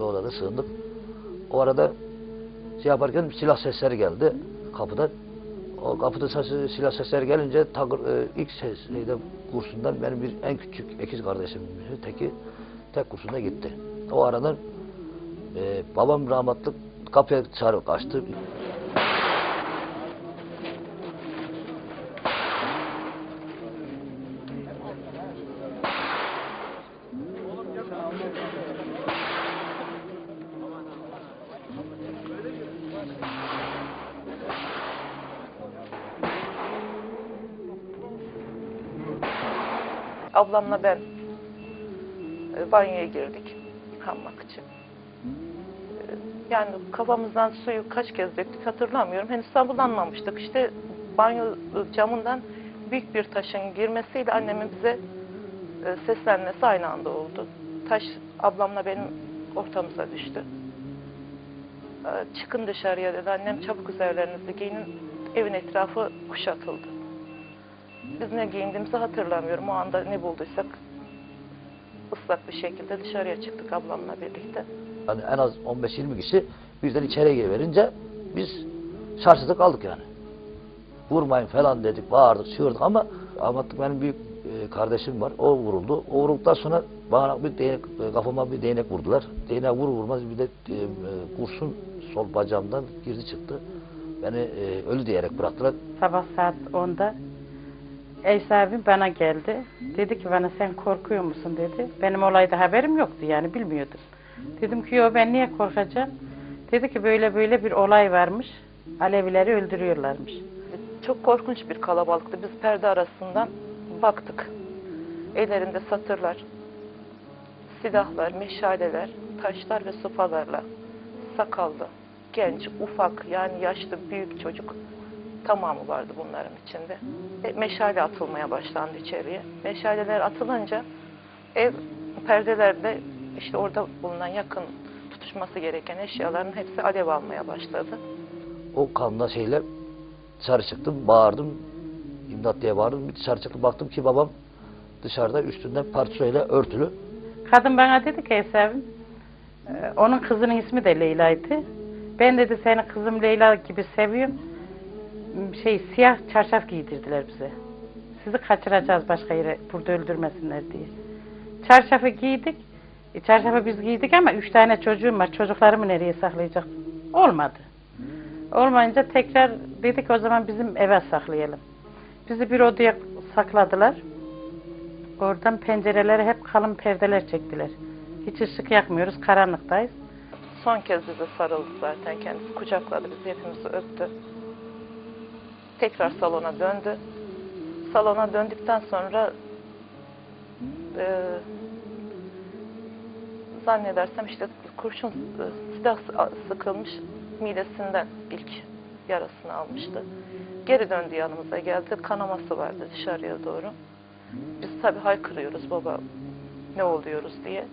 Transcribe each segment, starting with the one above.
Odada sığındık. O arada şey yaparken silah sesleri geldi kapıdan. O kapıda sesi, silah sesleri gelince takır, e, ilk ses, şeyde, kursundan benim bir en küçük ikiz kardeşim teki tek kursunda gitti. O aradan e, babam rahmetli kapıya çağırıp kaçtı. Ablamla ben e, banyoya girdik yıkanmak için. E, Yani kafamızdan suyu kaç kez döktük hatırlamıyorum. Henüz sabunlanmamıştık. İşte banyo camından büyük bir taşın girmesiyle annemin bize e, seslenmesi aynı anda oldu. Taş ablamla benim ortamıza düştü. E, Çıkın dışarıya dedi annem çabuk üzerlerinizi giyinin evin etrafı kuşatıldı. Biz ne giyindiğimizi hatırlamıyorum. O anda ne bulduysak ıslak bir şekilde dışarıya çıktık ablamla birlikte. Yani en az 15-20 kişi birden içeriye giriverince biz şaşırdık kaldık yani. Vurmayın falan dedik, bağırdık, çığırdık ama Ahmetlik benim büyük e, kardeşim var. O vuruldu. O vurulduktan sonra bana bir değnek, e, kafama bir değnek vurdular. Değneğe vur vurmaz bir de e, e, kurşun sol bacağımdan girdi çıktı. Beni e, ölü diyerek bıraktılar. Sabah saat 10'da ev sahibim bana geldi. Dedi ki bana sen korkuyor musun dedi. Benim olayda haberim yoktu yani bilmiyordum. Dedim ki yo ben niye korkacağım? Dedi ki böyle böyle bir olay varmış. Alevileri öldürüyorlarmış. Çok korkunç bir kalabalıktı. Biz perde arasından baktık. Ellerinde satırlar, silahlar, meşaleler, taşlar ve sopalarla sakallı, genç, ufak yani yaşlı, büyük çocuk tamamı vardı bunların içinde. E, meşale atılmaya başlandı içeriye. Meşaleler atılınca ev perdelerde işte orada bulunan yakın tutuşması gereken eşyaların hepsi alev almaya başladı. O kanla şeyle dışarı çıktım, bağırdım. İmdat diye bağırdım. Bir dışarı çıktım, baktım ki babam dışarıda üstünden parçayla örtülü. Kadın bana dedi ki ev sahibim, e, onun kızının ismi de Leyla'ydı. Ben dedi seni kızım Leyla gibi seviyorum. Şey siyah çarşaf giydirdiler bize. Sizi kaçıracağız başka yere burada öldürmesinler diye. Çarşafı giydik. E, çarşafı biz giydik ama üç tane çocuğum var. Çocuklarımı nereye saklayacak? Olmadı. Olmayınca tekrar dedik o zaman bizim eve saklayalım. Bizi bir odaya sakladılar. Oradan pencerelere hep kalın perdeler çektiler. Hiç ışık yakmıyoruz, karanlıktayız. Son kez bize sarıldı zaten kendisi. Kucakladı bizi, hepimizi öptü. Tekrar salona döndü. Salona döndükten sonra e, zannedersem işte kurşun e, silah sı- sıkılmış midesinden ilk yarasını almıştı. Geri döndü yanımıza geldi. Kanaması vardı dışarıya doğru. Biz tabii haykırıyoruz baba ne oluyoruz diye.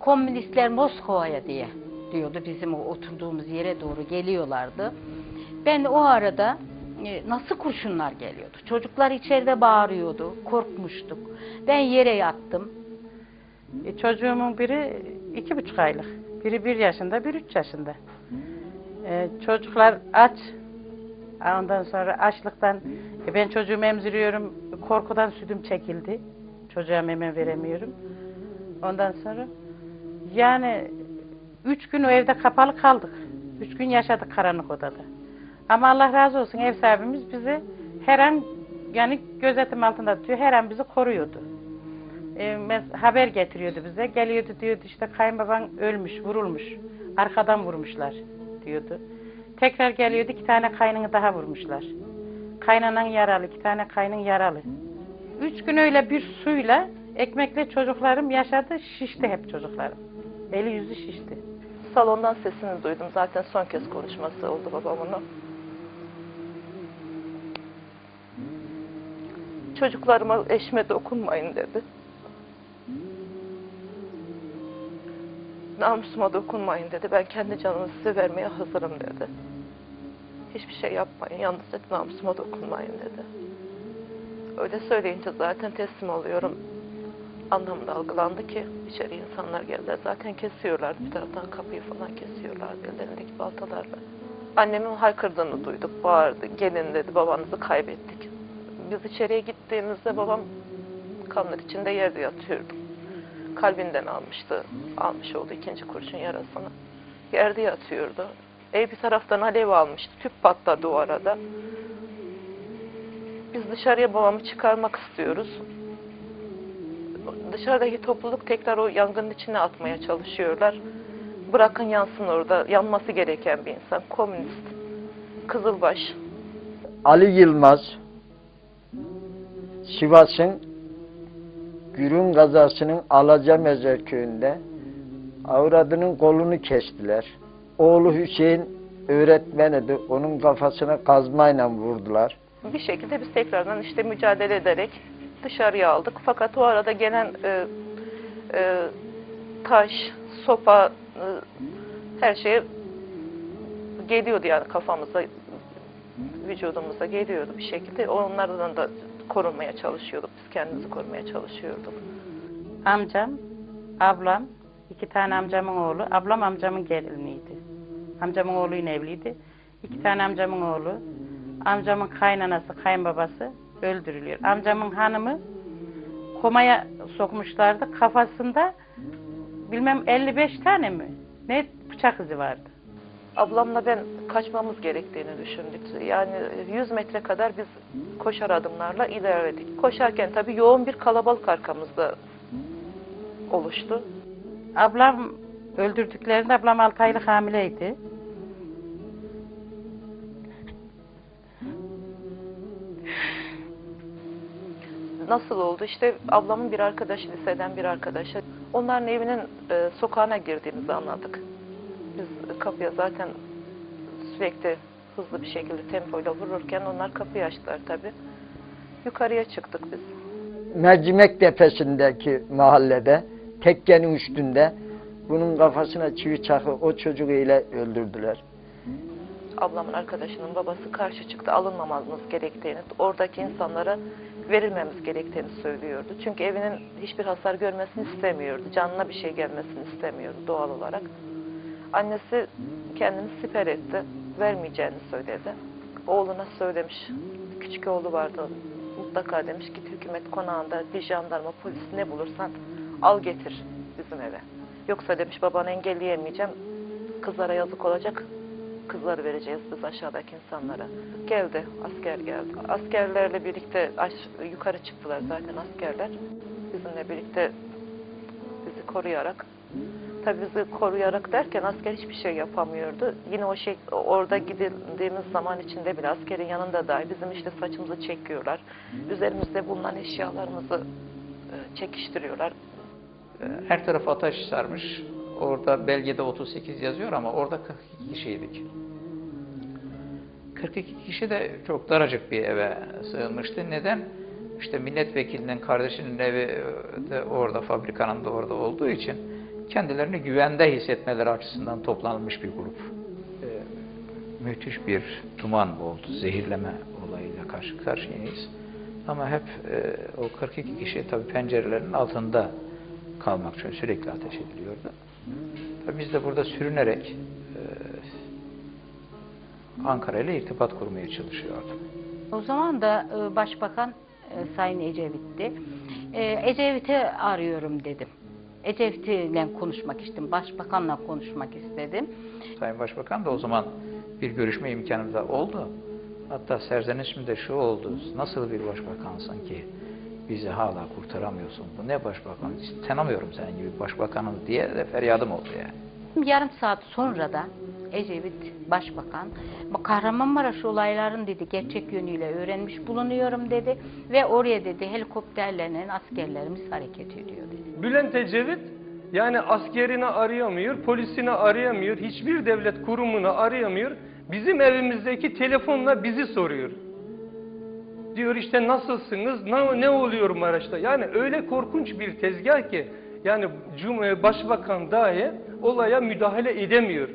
komünistler Moskova'ya diye diyordu bizim o oturduğumuz yere doğru geliyorlardı. Ben o arada e, nasıl kurşunlar geliyordu. Çocuklar içeride bağırıyordu. Korkmuştuk. Ben yere yattım. E, çocuğumun biri iki buçuk aylık. Biri bir yaşında, bir üç yaşında. E, çocuklar aç. Ondan sonra açlıktan e, ben çocuğumu emziriyorum. Korkudan sütüm çekildi. Çocuğa meme veremiyorum. Ondan sonra yani üç gün o evde kapalı kaldık. Üç gün yaşadık karanlık odada. Ama Allah razı olsun ev sahibimiz bizi her an yani gözetim altında tutuyor. Her an bizi koruyordu. E, haber getiriyordu bize. Geliyordu diyordu işte kayınbaban ölmüş, vurulmuş. Arkadan vurmuşlar diyordu. Tekrar geliyordu iki tane kaynını daha vurmuşlar. Kaynanan yaralı, iki tane kaynın yaralı. Üç gün öyle bir suyla ekmekle çocuklarım yaşadı, şişti hep çocuklarım. Eli yüzü şişti. Salondan sesini duydum. Zaten son kez konuşması oldu babamın. Çocuklarıma, eşime dokunmayın dedi. Namusuma dokunmayın dedi. Ben kendi canımı size vermeye hazırım dedi. Hiçbir şey yapmayın. Yalnız dedi, namusuma dokunmayın dedi. Öyle söyleyince zaten teslim oluyorum. anlamda algılandı ki içeri insanlar geldiler. Zaten kesiyorlardı. Bir taraftan kapıyı falan kesiyorlardı ellerindeki baltalarla. Annemin haykırdığını duyduk. Bağırdı. Gelin dedi babanızı kaybettik. Biz içeriye gittiğimizde babam kanlar içinde yerde yatıyordu. Kalbinden almıştı. Almış oldu ikinci kurşun yarasını. Yerde yatıyordu. Ev bir taraftan alev almıştı. Tüp patladı o arada. Biz dışarıya babamı çıkarmak istiyoruz. Dışarıdaki topluluk tekrar o yangının içine atmaya çalışıyorlar. Bırakın yansın orada. Yanması gereken bir insan. Komünist. Kızılbaş. Ali Yılmaz Sivas'ın Gürün kazasının Alacamezer köyünde avradının kolunu kestiler. Oğlu Hüseyin öğretmen idi. Onun kafasına kazmayla vurdular. Bir şekilde biz tekrardan işte mücadele ederek dışarıya aldık. Fakat o arada gelen e, e, taş, sopa, e, her şey geliyordu yani kafamıza, vücudumuza geliyordu bir şekilde. Onlardan da korunmaya çalışıyorduk. Biz kendimizi korumaya çalışıyorduk. Amcam, ablam, iki tane amcamın oğlu. Ablam amcamın geliniydi. Amcamın oğluyla evliydi. İki tane amcamın oğlu. Amcamın kaynanası, kayınbabası öldürülüyor. Amcamın hanımı komaya sokmuşlardı. Kafasında bilmem 55 tane mi? Ne bıçak izi vardı. Ablamla ben kaçmamız gerektiğini düşündük. Yani 100 metre kadar biz koşar adımlarla ilerledik. Koşarken tabii yoğun bir kalabalık arkamızda oluştu. Ablam öldürdüklerinde ablam 6 aylık hamileydi. Nasıl oldu? İşte ablamın bir arkadaşı, liseden bir arkadaşı. Onların evinin e, sokağına girdiğimizi anladık. Biz kapıya zaten sürekli hızlı bir şekilde tempoyla vururken onlar kapıyı açtılar tabii. Yukarıya çıktık biz. Mercimek Tepesi'ndeki mahallede tekkenin üstünde bunun kafasına çivi çakı o çocuğu ile öldürdüler. ablamın arkadaşının babası karşı çıktı alınmamamız gerektiğini, oradaki insanlara verilmemiz gerektiğini söylüyordu. Çünkü evinin hiçbir hasar görmesini istemiyordu. Canına bir şey gelmesini istemiyordu doğal olarak. Annesi kendini siper etti. Vermeyeceğini söyledi. Oğluna söylemiş. Küçük oğlu vardı. Mutlaka demiş git hükümet konağında bir jandarma polis ne bulursan al getir bizim eve. Yoksa demiş babanı engelleyemeyeceğim. Kızlara yazık olacak kızları vereceğiz biz aşağıdaki insanlara. Geldi, asker geldi. Askerlerle birlikte yukarı çıktılar zaten askerler. Bizimle birlikte bizi koruyarak. Tabii bizi koruyarak derken asker hiçbir şey yapamıyordu. Yine o şey orada gidildiğimiz zaman içinde bile askerin yanında dahi bizim işte saçımızı çekiyorlar. Üzerimizde bulunan eşyalarımızı e, çekiştiriyorlar. Ee, Her tarafı ateş sarmış. Orada belgede 38 yazıyor ama orada 42 kişiydik. 42 kişi de çok daracık bir eve sığınmıştı. Neden? İşte milletvekilinin kardeşinin evi de orada, fabrikanın da orada olduğu için kendilerini güvende hissetmeleri açısından toplanmış bir grup. Ee, müthiş bir duman oldu, zehirleme olayıyla karşı karşıyayız. Ama hep e, o 42 kişi tabii pencerelerin altında kalmak için sürekli ateş ediliyordu. Tabii biz de burada sürünerek e, Ankara ile irtibat kurmaya çalışıyorduk. O zaman da e, Başbakan e, Sayın Ecevit'ti. E, Ecevit'i arıyorum dedim. Ecevit'le konuşmak istedim. Başbakanla konuşmak istedim. Sayın Başbakan da o zaman bir görüşme imkanı da oldu. Hatta serzenişim de şu oldu. Nasıl bir başbakansın ki bizi hala kurtaramıyorsun? Bu ne başbakan? Tanımıyorum senin gibi başbakanım diye de feryadım oldu yani. Yarım saat sonra da Ecevit Başbakan Kahramanmaraş olayların dedi gerçek yönüyle öğrenmiş bulunuyorum dedi ve oraya dedi helikopterlerle askerlerimiz hareket ediyor dedi. Bülent Ecevit yani askerini arayamıyor, polisini arayamıyor, hiçbir devlet kurumunu arayamıyor. Bizim evimizdeki telefonla bizi soruyor. Diyor işte nasılsınız, ne, ne oluyor Maraş'ta? Yani öyle korkunç bir tezgah ki yani Cum- Başbakan dahi olaya müdahale edemiyor.